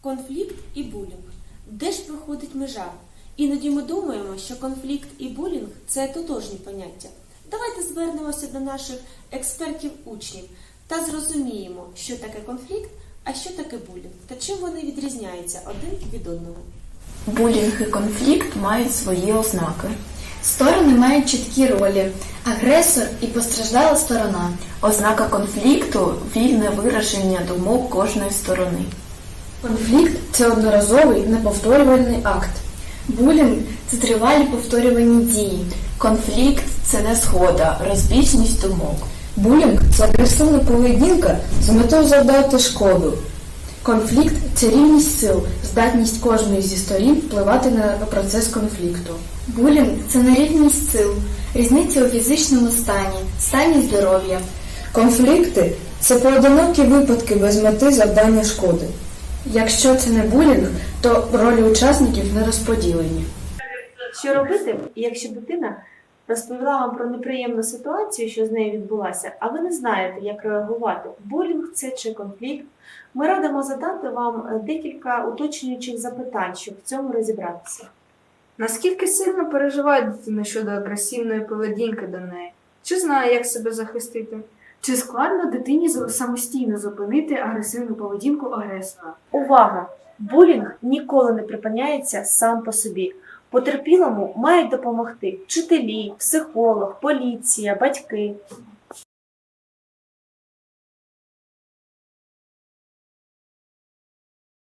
Конфлікт і булінг. Де ж проходить межа? Іноді ми думаємо, що конфлікт і булінг це тотожні поняття. Давайте звернемося до наших експертів-учнів та зрозуміємо, що таке конфлікт, а що таке булінг та чим вони відрізняються один від одного. Булінг і конфлікт мають свої ознаки. Сторони мають чіткі ролі: агресор і постраждала сторона. Ознака конфлікту вільне вираження думок кожної сторони. Конфлікт це одноразовий неповторювальний акт. Булінг це тривалі повторювані дії. Конфлікт це не згода, розбіжність думок. Булінг це агресивна поведінка з метою завдати шкоду. Конфлікт це рівність сил, здатність кожної зі сторін впливати на процес конфлікту. Булінг це нерівність сил, різниця у фізичному стані, стані здоров'я. Конфлікти це поодинокі випадки без мети завдання шкоди. Якщо це не булінг, то ролі учасників не розподілені. Що робити, якщо дитина розповіла вам про неприємну ситуацію, що з нею відбулася, а ви не знаєте, як реагувати? Булінг це чи конфлікт? Ми радимо задати вам е, декілька уточнюючих запитань, щоб в цьому розібратися. Наскільки сильно переживає дитина щодо агресивної поведінки до неї? Чи знає, як себе захистити? Чи складно дитині самостійно зупинити агресивну поведінку агресора? Увага! Булінг ніколи не припиняється сам по собі. Потерпілому мають допомогти вчителі, психолог, поліція, батьки.